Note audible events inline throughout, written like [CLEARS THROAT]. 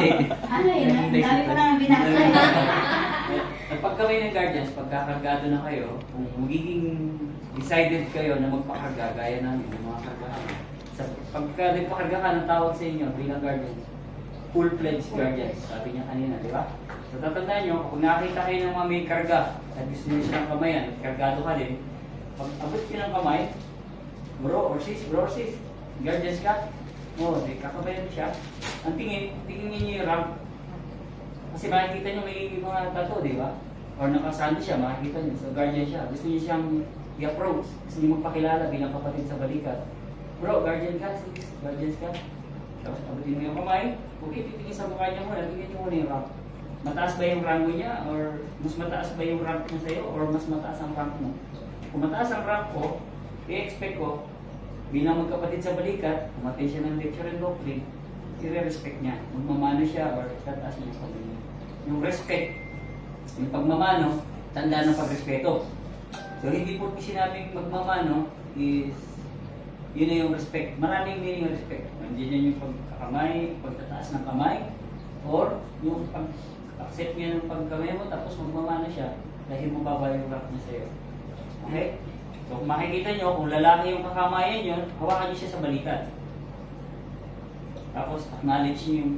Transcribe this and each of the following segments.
Hindi. Ano yun? Ang dami ko na binasa. Pag kami ng guardians, pagkakargado na kayo, kung magiging decided kayo na magpakarga, gaya namin, ng mga kargahan. Sa, pagka nagpakarga ka ng tawag sa inyo bilang guardians, full-fledged guardians, sabi niya kanina, di ba? So tatandaan nyo, kung nakita kayo ng mga may karga, at gusto nyo silang kamayan, at kargado ka din, pag abot ka ng kamay, bro or sis, bro or sis, guardians ka, oh, di kakabayan siya. Ang tingin, tingin niyo yung rank kasi makikita nyo may mga tato, di ba? Or nakasando siya, makikita nyo. So, guardian siya. Gusto niyo siyang i-approach. Gusto niyo magpakilala bilang kapatid sa balikat. Bro, guardian ka, sis. Guardians ka. Tapos, abutin mo yung kamay. Okay, titingin sa mukha niya muna. Tingnan niyo muna yung rank. Mataas ba yung rango niya? Or mas mataas ba yung rank niya sa'yo? Or mas mataas ang rank mo? Kung mataas ang rank ko, i-expect ko, bilang magkapatid sa balikat, kumatay siya ng lecture and doctrine, i-respect niya. Magmamano siya or tataas niya sa niya. Yung respect, yung pagmamano, tanda ng pagrespeto. So hindi po sinabing magmamano is yun na yung respect. Maraming meaning yung respect. Nandiyan yan yung pagkakamay, pagtataas ng kamay, or yung pag-accept niya ng pagkamay mo tapos magmamano siya dahil mababa yung rank niya sa'yo. Okay? So kung makikita nyo, kung lalaki yung kakamayan nyo, hawakan niyo siya sa balikat. Tapos acknowledge niyo yung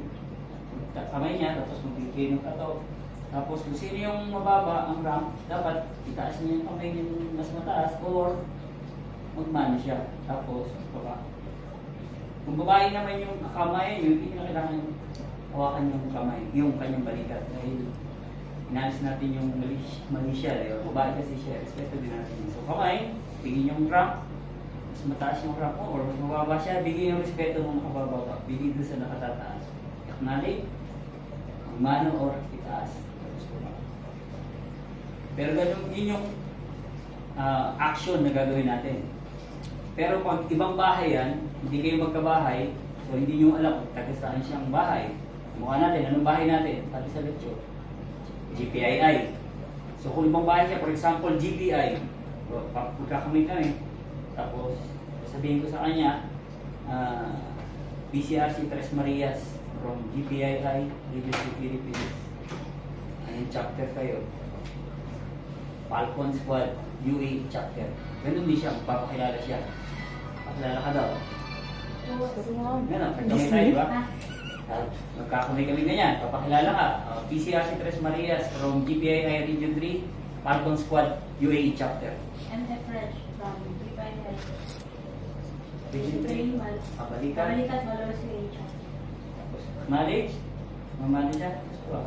kamay niya, tapos magbibigay ng kato. Tapos kung sino yung mababa ang rank, dapat itaas niya yung kamay niya mas mataas or magmano siya. Tapos baba. Kung babae naman yung kakamayan niyo, hindi na kailangan hawakan yung kamay, yung kanyang balikat. Dahil inalis natin yung mali, mali siya. Eh. Babae kasi siya, respeto din natin. yun. So kamay, bigyan yung rank, mas mataas yung rank mo or mas mababa siya, bigyan yung respeto mo makababa. Bigyan doon sa nakatataas. Acknowledge, magmano or itaas. Pero ganun, yun yung ah, action na gagawin natin. Pero pag ibang bahay yan, hindi kayo magkabahay, so hindi nyo alam kung taga saan siyang bahay. Mukha natin, anong bahay natin? Sabi sa lecture, GPII. So kung ibang bahay siya, for example, GPI, magkakamay kami, tapos sabihin ko sa kanya, ah, PCRC Tres Marias from GPII, Leadership Philippines. Ayun, chapter kayo. Falcon Squad, UAE chapter. Ganun din siya, magpapakilala siya. Pakilala ka daw. Ganun, pagkamay tayo, di ba? Ah, Magkakamay kami ganyan, papakilala ka. Uh, PCRC Tres Marias from GPII Region 3, Falcon Squad, UAE chapter. And the fresh from Dubai Health. Region 3, Kabalikan. Kabalikat, Valores Region. Tapos, knowledge, mamali siya. Diba?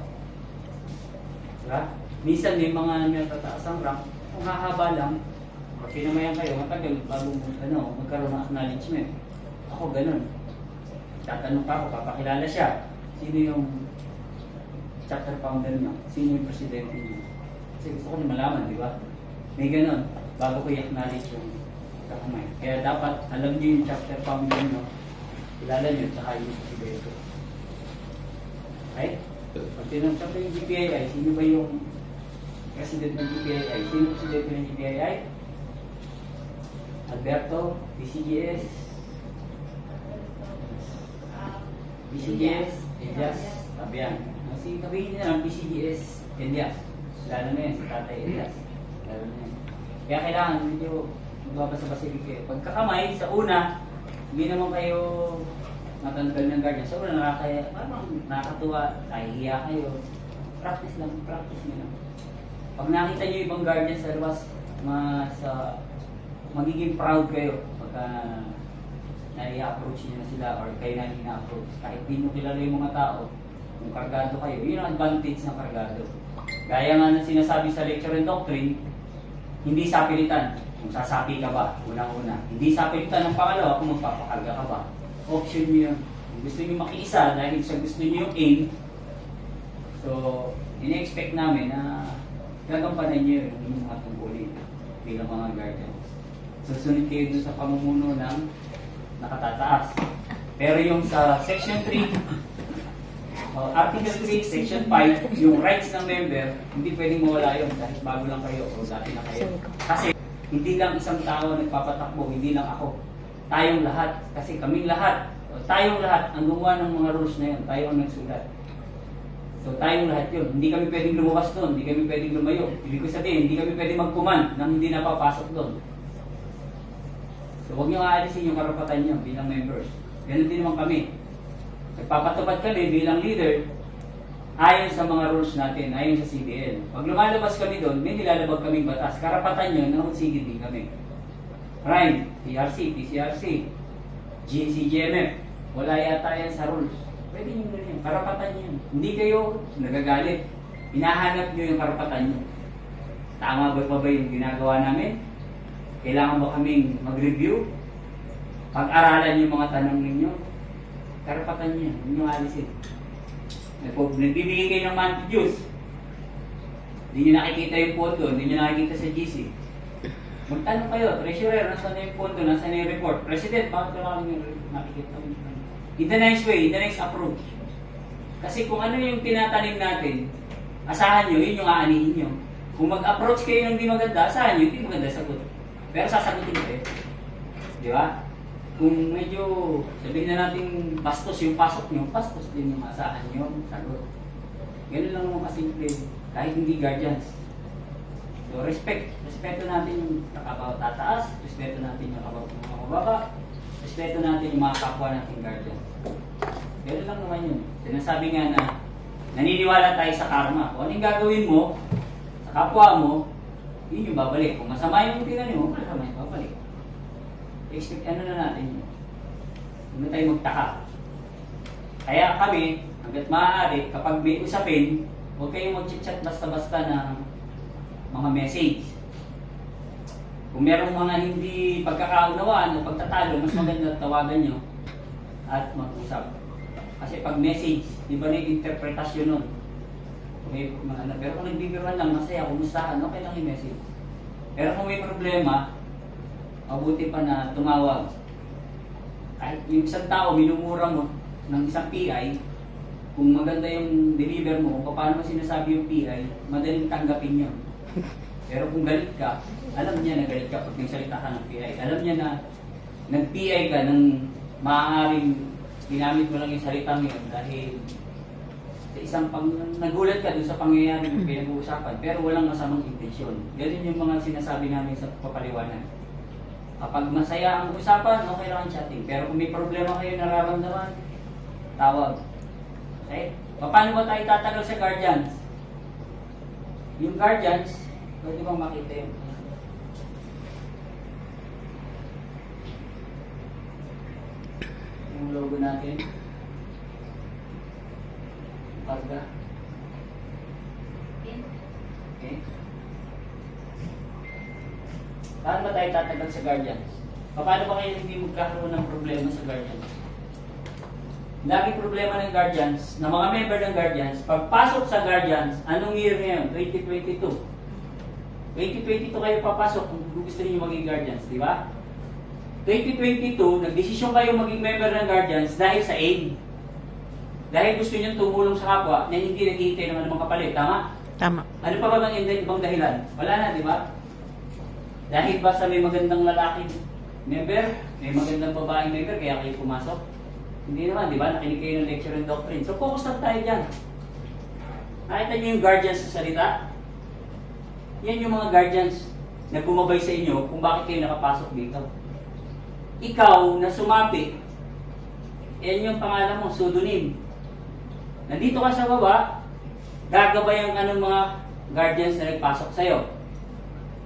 Diba? Minsan may mga natataas ang rank, kung hahaba lang, pag pinamayan kayo, matagal bago ano, magkaroon ng acknowledgement. Ako ganun. Tatanong pa ako, papakilala siya. Sino yung chapter founder niyo? Sino yung presidente niyo? Kasi gusto ko na malaman, di ba? May ganun, bago ko i-acknowledge yung kakamay. Kaya dapat alam niyo yung chapter founder niyo, kilala niyo, tsaka yung presidente. Okay? Pag tinanong ko yung GPII, sino ba yung president ng GPII? Sino yung presidente ng GPII? Alberto, BCGS, BCGS, Elias, Tabian. Kasi sabihin niya lang, BCGS, Elias. Lalo na yan, si Tatay Elias. Na. Kaya kailangan, medyo magbabasa-basa kayo. Pagkakamay, sa una, hindi naman kayo matanggal ng guardian. Sa una, nakakaya, parang nakakatuwa, nahihiya kayo. Practice lang, practice nyo lang. Pag nakita nyo ibang guardian sa labas, mas sa magiging proud kayo pagka nai-approach niyo na sila or kayo na ina-approach. Kahit di nyo kilala yung mga tao, kung kargado kayo, yun ang advantage ng kargado. Gaya nga ng sinasabi sa lecture and doctrine, hindi sapilitan kung sasapi ka ba, unang-una. Hindi sapilitan ng pangalawa kung magpapakarga ka ba. Option nyo yun. Kung gusto nyo makiisa dahil sa gusto nyo yung aim, so, ini-expect namin na gagampanan nyo yung inyong mga tungkulin bilang mga guardians. Susunod kayo dun sa pamumuno ng nakatataas. Pero yung sa Section 3, uh, Article 3, Section 5, yung rights ng member, hindi pwedeng mawala yun kahit bago lang kayo o dati na kayo. Kasi hindi lang isang tao nagpapatakbo, hindi lang ako. Tayong lahat, kasi kaming lahat, tayong lahat ang gumawa ng mga rules na yun, tayo ang nagsulat. So tayong lahat yun. Hindi kami pwedeng lumabas doon, hindi kami pwedeng lumayo. Ibig ko sabihin, hindi kami pwedeng mag-command nang hindi napapasok doon. So huwag niyo aalisin yung karapatan niyo bilang members. Ganun din naman kami. Nagpapatupad kami bilang leader ayon sa mga rules natin, ayon sa CBL. Pag lumalabas kami doon, may nilalabag kaming batas. Karapatan nyo na magsigil din kami. Prime, TRC, PCRC, GCGMF, wala yata yan sa rules. Pwede nyo na yan. Karapatan yan. Hindi kayo nagagalit. Hinahanap nyo yung karapatan nyo. Tama ba pa ba yung ginagawa namin? Kailangan ba kaming mag-review? Pag-aralan yung mga tanong ninyo? Karapatan. Hindi nyo alisin. Nagpo- Nagbibigay kayo ng monthly dues. Hindi nyo nakikita yung pondo, hindi nyo nakikita sa GC. Magtanong kayo, treasurer, nasaan na yung pondo, nasaan na yung report? President, bakit wala kami nakikita? In the nice way, in the nice approach. Kasi kung ano yung tinatanim natin, asahan nyo, yun yung aanihin nyo. Kung mag-approach kayo ng di maganda, asahan nyo, hindi maganda sagot. Pero sasagutin kayo. Di ba? Kung medyo sabihin na natin bastos yung pasok nyo, bastos din yung asahan nyo, sagot. Ganun lang naman kasimple, kahit hindi guardians. So respect, respeto natin yung nakabawat tataas, respeto natin yung nakabawat mga mababa, respeto natin yung mga kapwa nating guardian. Ganun lang naman yun. Sinasabi nga na naniniwala tayo sa karma. Kung ano yung gagawin mo sa kapwa mo, yun yung babalik. Kung masama yung tingnan mo, masama yung babalik. Expect ano na natin yun. Na tayo magtaka. Kaya kami, hanggat maaari, kapag may usapin, huwag kayong mag-chat basta-basta ng mga message. Kung merong mga hindi pagkakaunawaan o pagtatalo, mas maganda tawagan nyo at mag-usap. Kasi pag message, di ba na yung interpretasyon nun? May mga ano, pero kung nagbibiruan lang, masaya, kumustahan, okay lang yung message. Pero kung may problema, mabuti pa na tumawag. Kahit yung isang tao, minumura mo ng isang PI, kung maganda yung deliver mo, kung paano mo sinasabi yung PI, madaling tanggapin yun. [LAUGHS] Pero kung galit ka, alam niya na galit ka pag nagsalita ka ng PI. Alam niya na nag-PI ka ng maaaring ginamit mo lang yung salitang yun dahil sa isang pang nagulat ka dun sa pangyayari yung pinag-uusapan pero walang masamang intensyon. Ganun yung mga sinasabi namin sa papaliwanag. Kapag masaya ang usapan, okay lang ang chatting. Pero kung may problema kayo nararamdaman, tawag. Okay? Paano ba tayo tatagal sa guardians? Yung guardians, pwede bang makita yun? Yung logo natin. Pagda. Okay? Paano ba tayo tatagal sa guardians? Paano ba kayo hindi magkakaroon ng problema sa guardians? Laging problema ng guardians, na mga member ng guardians, pagpasok sa guardians, anong year ngayon? 2022. 2022 kayo papasok kung gusto niyo maging guardians, di ba? 2022, nagdesisyon kayo maging member ng guardians dahil sa aid. Dahil gusto niyo tumulong sa kapwa na hindi naghihintay naman ng mga kapalit, tama? Tama. Ano pa ba bang ibang dahilan? Wala na, di ba? Dahil ba sa may magandang lalaking member, may magandang babaeng member, kaya kayo pumasok? Hindi naman, di ba? Nakinig kayo ng lecture and doctrine. So, focus lang tayo dyan. Nakita niyo yung guardians sa salita? Yan yung mga guardians na bumabay sa inyo kung bakit kayo nakapasok dito. Ikaw na sumapi, yan yung pangalan mo, pseudonym. Nandito ka sa baba, gagabay ang anong mga guardians na nagpasok sa'yo.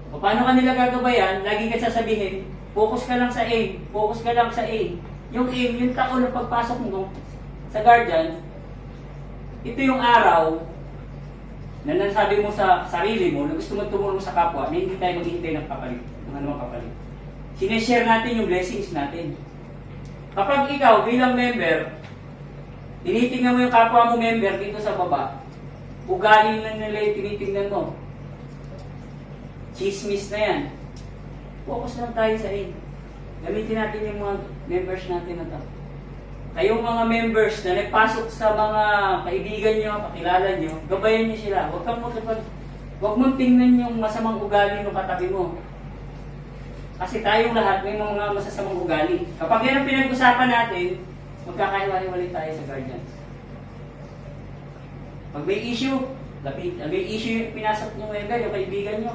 O paano ka nila gagabayan? Lagi ka sasabihin, focus ka lang sa aim, focus ka lang sa aim. Yung aim, yung taon na pagpasok mo sa guardian, ito yung araw na nasabi mo sa sarili mo na gusto mo tumulong sa kapwa na hindi tayo maghihintay ng kapalit, ng anumang kapalit. Sineshare natin yung blessings natin. Kapag ikaw bilang member, tinitingnan mo yung kapwa mo member dito sa baba, ugali lang nila yung tinitingnan mo. Chismis na yan. Focus lang tayo sa aim. Gamitin natin yung mga members natin na to. Kayong mga members na nagpasok sa mga kaibigan nyo, kakilala nyo, gabayan nyo sila. Huwag kang magkapag... Huwag mong tingnan yung masamang ugali ng katabi mo. Kasi tayong lahat may mga masasamang ugali. Kapag yan ang pinag-usapan natin, magkakaiwalay tayo sa guardians. Pag may issue, lapit, may issue yung pinasok nyo member, yung kaibigan nyo,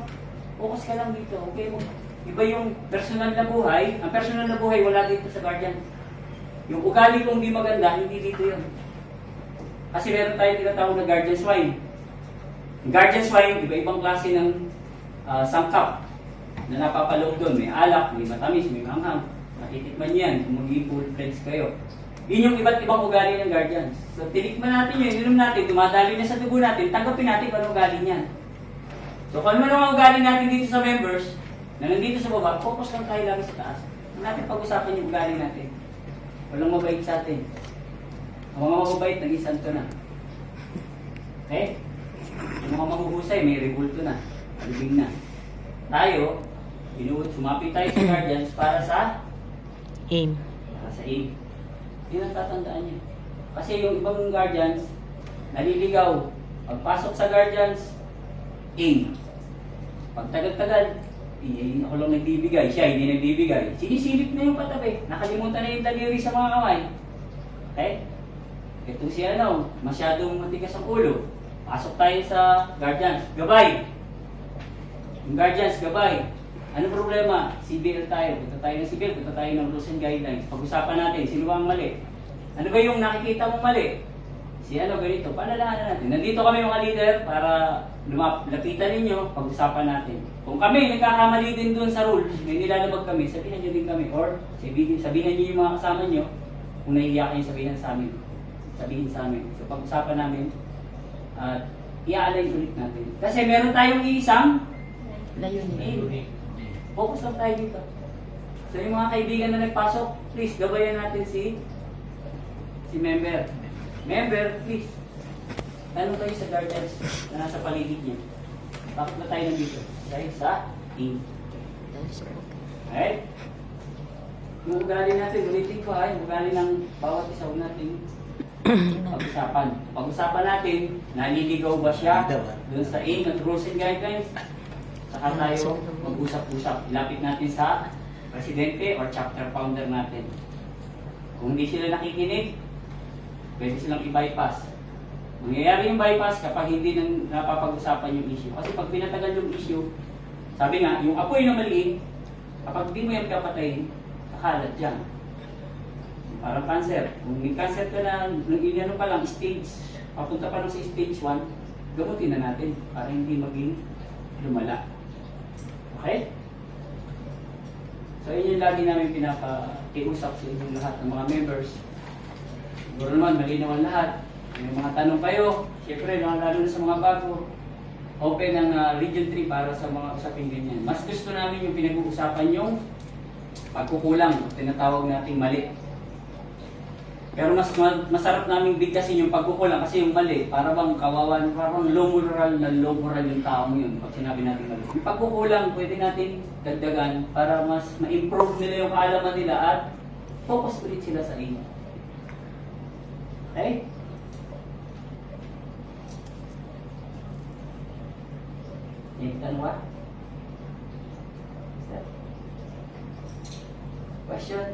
focus ka lang dito, okay mo. Iba yung personal na buhay, ang personal na buhay wala dito sa guardian. Yung ugali kong hindi maganda, hindi dito yun. Kasi meron tayong tinatawag na guardian swine. Yung guardian swine, iba-ibang klase ng ah, sangkap na napapaloob doon. May alak, may matamis, may manghang. Nakitikman yan kung magiging full fledged kayo. Yun yung iba't ibang ugali ng guardians. So, tinikman natin yun, inom natin, dumadali na sa dugo natin, tanggapin natin kung anong ugali niyan. So, kung ano ang ugali natin dito sa members, na nandito sa baba, focus lang tayo lagi sa taas. Huwag natin pag-usapan yung ugali natin. Walang mabait sa atin. Ang mga mababait, naging santo na. Okay? Yung mga mahuhusay, may revolto na. Alibing na. Tayo, binuot, sumapit tayo sa guardians para sa Aim. para sa aid. Yun ang tatandaan niyo. Kasi yung ibang guardians, naliligaw. Pagpasok sa guardians, aim. Pag tagal-tagal, eh, ako lang nagbibigay, siya hindi nagbibigay. Sinisilip na yung katabi. Nakalimutan na yung daliri sa mga kamay. Okay? Ito si ano, masyadong matigas ang ulo. Pasok tayo sa guardians. Gabay! Yung guardians, gabay. Ano problema? CBL tayo. Punta tayo ng CBL, punta tayo ng rules and guidelines. Pag-usapan natin, sino ba ang mali? Ano ba yung nakikita mong mali? Si ano ganito, panalahanan natin. Nandito kami mga leader para lumap lapitan ninyo, pag-usapan natin. Kung kami nagkakamali din doon sa rules, may nilalabag kami, sabihin nyo din kami. Or sabihin, sabihin nyo yung mga kasama nyo, kung nahihiya kayo sabihin sa amin. Sabihin sa amin. So pag-usapan namin, at i-align ulit natin. Kasi meron tayong isang Layunin. Focus lang tayo dito. So yung mga kaibigan na nagpasok, please, gabayan natin si si member. Member, please. Tanong kayo sa guardians na nasa paligid niya. Bakit na tayo nandito? Dahil sa team. Alright? Yung ugali natin, ulitin ko ha, yung ugali ng bawat isa natin pag-usapan. Pag-usapan natin, naliligaw ba siya doon sa aim at rules and guidelines? Saka tayo mag-usap-usap. Ilapit natin sa presidente or chapter founder natin. Kung hindi sila nakikinig, pwede silang i-bypass. Mangyayari yung bypass kapag hindi nang napapag-usapan yung issue. Kasi pag pinatagal yung issue, sabi nga, yung apoy na maliit, kapag di mo yan kapatayin, kakalat yan. Parang cancer. Kung may cancer ka na, nung inano pa lang, stage, papunta pa lang sa stage 1, gamutin na natin para hindi maging lumala. Okay? So, yun yung lagi namin pinapakiusap sa inyong lahat ng mga members. Siguro naman, malinaw ang lahat. May mga tanong kayo, siyempre, lalo na sa mga bago, open ang ah, Region 3 para sa mga usaping ganyan. Mas gusto namin yung pinag-uusapan yung pagkukulang, tinatawag nating mali. Pero mas ma- masarap namin bigkasin yung pagkukulang kasi yung mali, para bang kawawan, parang low moral na low moral yung tao yun pag sinabi natin mali. Yung pagkukulang, pwede natin dagdagan para mas ma-improve nila yung kaalaman nila at focus ulit sila sa inyo. Okay? Is that- Question?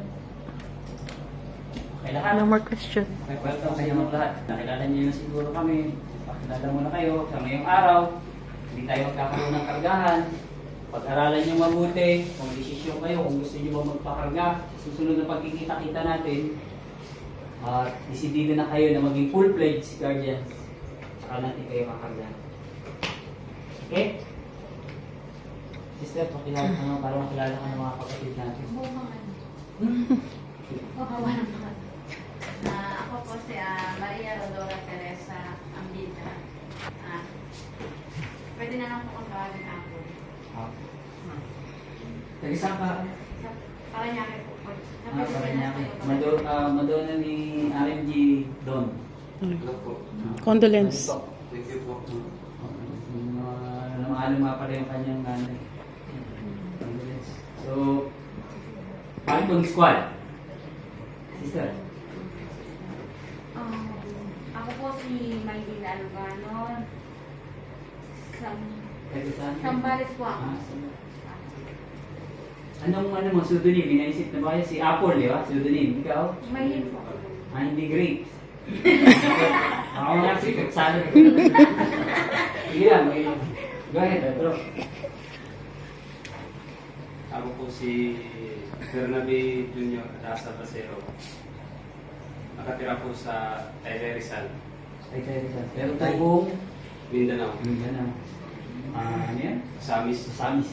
Okay lahat? No more question. Okay, welcome kayo mga lahat. Nakilala niyo na siguro kami. Pakilala mo na kayo sa ngayong araw. Hindi tayo magkakaroon ng kargahan. Pag-aralan niyo mabuti. Kung desisyon kayo, kung gusto niyo ba magpakarga, susunod na pagkikita-kita natin, at desidido na kayo na maging full-fledged guardians. Saka natin kayo kakarga. Okay? Sister, pakilala ka naman para makilala ka ng mga kapatid natin. Ano. Mukhang walang mga. Ah, ako po si ah, Maria Rodora Teresa Ambita. Ah, pwede na lang po kung tawagin ako. Ah. Nag-isa ka? Sa Paranaque po po. Ah, Paranaque. Mado, ah, Madonna ni RMG Don. Condolence. Thank you po. Namahalo nga pala yung kanyang nanay. So, Falcon Squad. Sister. Um, ako po si Maylina Alugano. Sam Taga saan? Sambales po ako. Ah, Sambales. Anong ano mo, pseudonym? Inaisip na ba kayo? Si Apple, di ba? Pseudonym. Ikaw? Maylin po. Ah, hindi grapes. [LAUGHS] Ako nga secret salad. Sige lang, [LAUGHS] may... Go ahead, bro. Ako po si Bernabe Junior Rasa Basero. Nakatira po sa Taylor Rizal, Ay, tayo sa... Pero tayo buong... Mindanao. Na. Ah, ano yan? Samis, Sa Samis.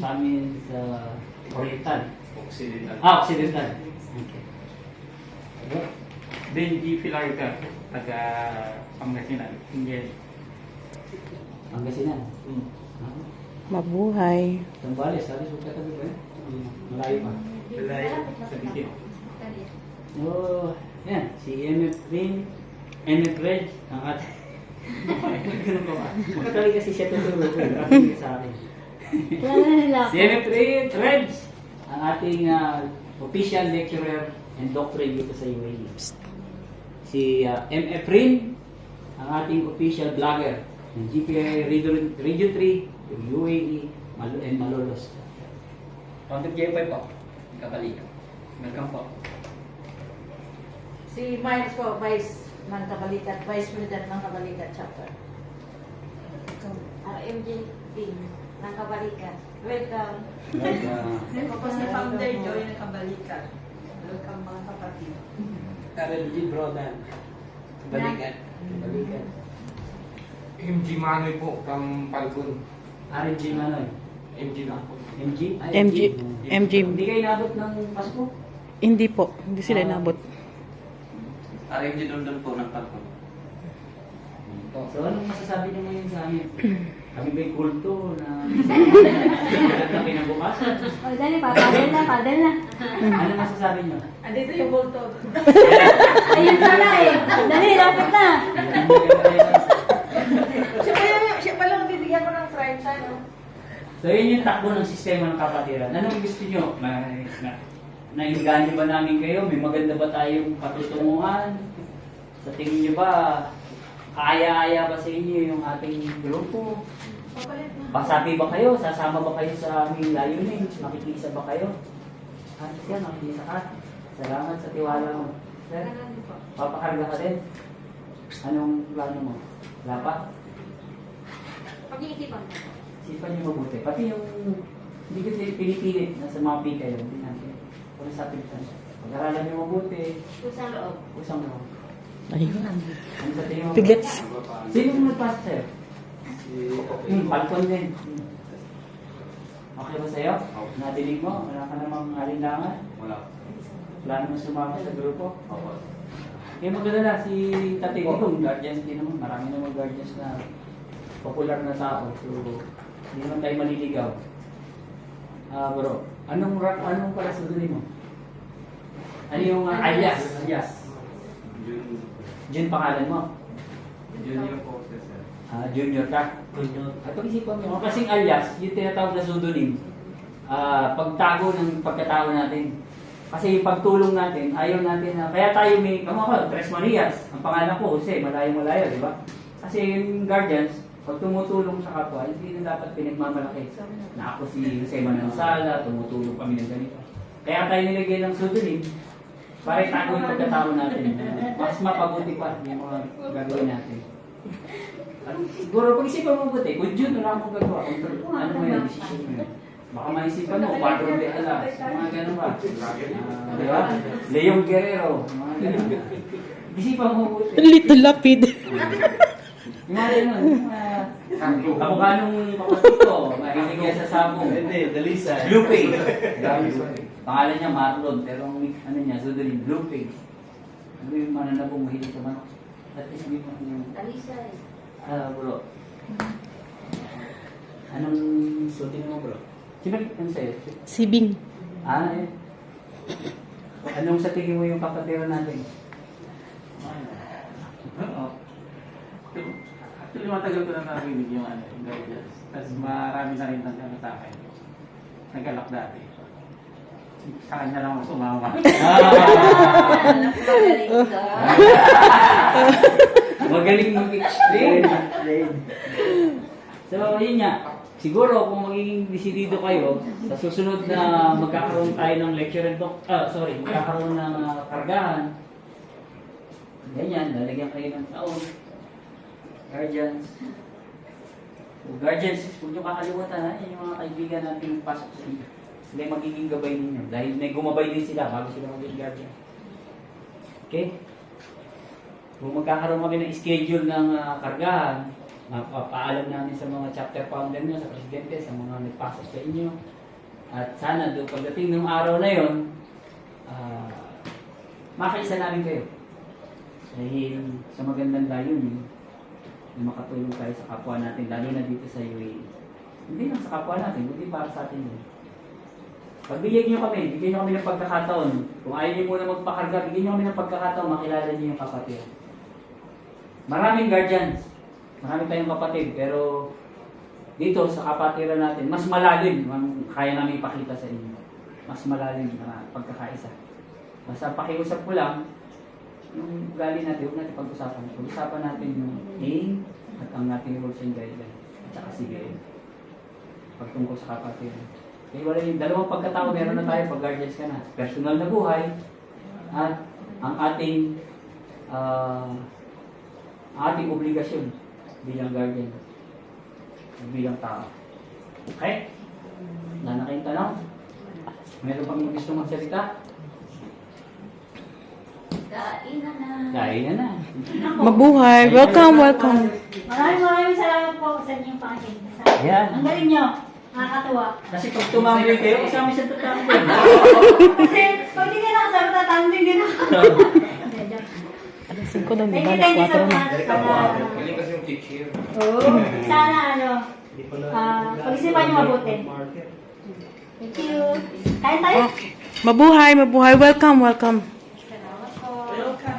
Samis sa Oriental. Occidental. Ah, Occidental. Okay. Benji Filarga, taga Pangasinan. Hindi. Pangasinan. Hmm. Ah, Mabuhay. Tambales, sabi suka tabi ba? Malayo pa. Balay sa Bikit. Oh, yan. Si MF Rin, MF Reg, ang ating... [LAUGHS] Ganun pa ba? Makakali kasi siya tuturo ko. Sa akin. Si MF Rin, Reg, ang ating ah, official lecturer and doctorate dito sa UAE. Si ah, MF Rin, ang ating official vlogger ng GPI Radio, Radio 3, yung UAE, Mal- and Malolos. Content GFI po. Kapalika. Welcome po. Si Miles po, Vice ng Kabalikat, Vice President ng Kabalikat Chapter. RMJ team ng Kabalikan. Welcome. Welcome. Po si Founder Joy ng Kabalikat. Welcome mga kapatid. Karel G. Brodan. Balikan. Balikan. MG Manoy po, from Palcon. RNG Manoy. MG lang po. MG? Ay, MG. MG. Hindi kayo inabot ng Pasko? Hindi po. Hindi sila inabot. RMG doon doon po ng Palcon. So, anong masasabi niyo ngayon sa amin? [CLEARS THROAT] Kami ba'y kulto na na kinabukasan? O, dali pa. Padel na, padel na. Ano masasabi niyo? Andito yung bulto. Ayun pala eh. Dali, lapit na. siya pa yung, siya pa lang bibigyan ko ng prime time. No? So, yun yung takbo ng sistema ng kapatiran. Anong gusto niyo? Na, na, nainganyo ba namin kayo? May maganda ba tayong patutunguhan? Sa tingin niyo ba, kaya-aya ba sa inyo yung ating grupo? Pasabi ba kayo? Sasama ba kayo sa aming layunin? Makikisa ba kayo? Ah, siya, makikisa ka. Salamat sa tiwala mo. Sir, papakarga ka din. Anong plano mo? Wala pa? Pag-iisipan mo. Sipan niyo mabuti. Pati yung hindi ko pinipilit na sa mga pika yun. Hindi natin. Kung sa pintan. Pag-aralan niyo mabuti. Kusang loob. Usang mo. Ayun. Ano sa tingin mo? Piglets. Sino mo nagpasa sa'yo? Si Hmm, Falcon din. Okay ba sa'yo? Nadinig mo? Wala ka namang alinlangan? Wala. Plano mo sumama sa grupo? Opo. Kaya magdala si Tate Gong, guardians din naman. Marami naman guardians na popular na tao. So, hindi naman tayo maliligaw. Ah, bro, anong rank, anong pala sa mo? Ano yung uh, alias? Alias. Jun, Jun pangalan mo? junior po siya sir. Ah, junior ka? Junior. At pag-isipan mo, kasing alias, yung tinatawag na pseudonym, ah, pagtago ng pagkatao natin. Kasi yung pagtulong natin, ayaw natin na, kaya tayo may, kamo ako, Tres Marias, ang pangalan ko, Jose, malayo-malayo, di ba? Kasi yung guardians, pag tumutulong sa kapwa, hindi na dapat pinagmamalaki. Na ako si Jose Manansala, tumutulong kami ng ganito. Kaya tayo nilagay ng pseudonym, para itago yung pagkatao natin. Mas mapabuti pa yung mga gagawin natin. At siguro pag-isipan mo mabuti, kung June, wala akong gagawa. Kung ano mo yung decision mo yun. Baka maisipan mo, Quadro de Alas, mga ganun ba? Ah, di ba? Leon Guerrero, mga ganun. Isipan mo mabuti. Little lapid. [LAUGHS] Ganun, yung mga kamukha nung kapatid ko, mahilig yan sa sabong. Hindi, Dalisa. Blue Pig. [LAUGHS] Pangalan niya Marlon, pero ang ano niya, sudarin, Blue Pig. Ano yung mananabong mahilig sa manok? At least may mga yung Talisa eh. Ah, bro. Anong suotin mo, bro? Sino ano sa'yo? Sibing. Ah, eh. Anong sa tingin mo yung kapatiran natin? Oo. Actually, matagal ko na narinig yung ano, yung guidance. Tapos marami na rin nag ano sa akin. Nagalak dati. Sa kanya lang ako sumama. [LAUGHS] Magaling mag-explain. so, yun nga. Siguro kung magiging desidido kayo, sa susunod na magkakaroon tayo ng lecture and talk, ah, sorry, magkakaroon ng ah, kargahan, Ganyan, lalagyan kayo ng taon. Guardians. So, guardians, huwag nyo kakalimutan ha, yan yung mga kaibigan natin pasok sa inyo. Sila yung magiging gabay ninyo. Dahil may gumabay din sila bago sila maging guardian. Okay? Kung magkakaroon kami ng schedule ng ah, kargahan, mapapaalam namin sa mga chapter founder nyo, sa presidente, sa mga nagpasok sa inyo. At sana doon pagdating ng araw na yon, ah, makaisa namin kayo. Dahil sa magandang layunin, na makatulong tayo sa kapwa natin, lalo na dito sa UAE. Hindi lang sa kapwa natin, kundi para sa atin din. Pagbigyan niyo kami, bigyan niyo kami ng pagkakataon. Kung ayaw niyo muna magpakarga, bigyan niyo kami ng pagkakataon, makilala niyo yung kapatid. Maraming guardians, marami tayong kapatid, pero dito sa kapatiran natin, mas malalim ang kaya namin ipakita sa inyo. Mas malalim na pagkakaisa. Basta pakiusap ko lang, yung ugali natin, huwag natin pag-usapan. Pag-usapan natin yung aim at ang ating rules and guidelines. At saka sige, pagtungkol sa kapatiran. Kaya wala yung dalawang pagkatao, meron na tayo pag guardians ka na. Personal na buhay at ang ating ang ating obligasyon bilang guardian bilang tao. Okay? Wala na kayong tanong? Meron pang gusto magsalita? Kainan na. Kaya na na. Mabuhay. Welcome, welcome. Maraming maraming salamat po sa inyong pakikinig. Ayan. Ang galing nyo. Nakakatuwa. Kasi pag tumambling kayo, kasama siya tatambling. [LAUGHS] Kasi pag hindi ka nakasama, tatambling din ako. Hindi, joke. Alas 5 daw, di Thank you, thank you so Alas 4 na. much. Sana, kasi yung teacher. Oo. Sana ano, ah, pag-isipan nyo mabuti. Thank you. Kain tayo. Mabuhay, mabuhay. Welcome, welcome. Okay.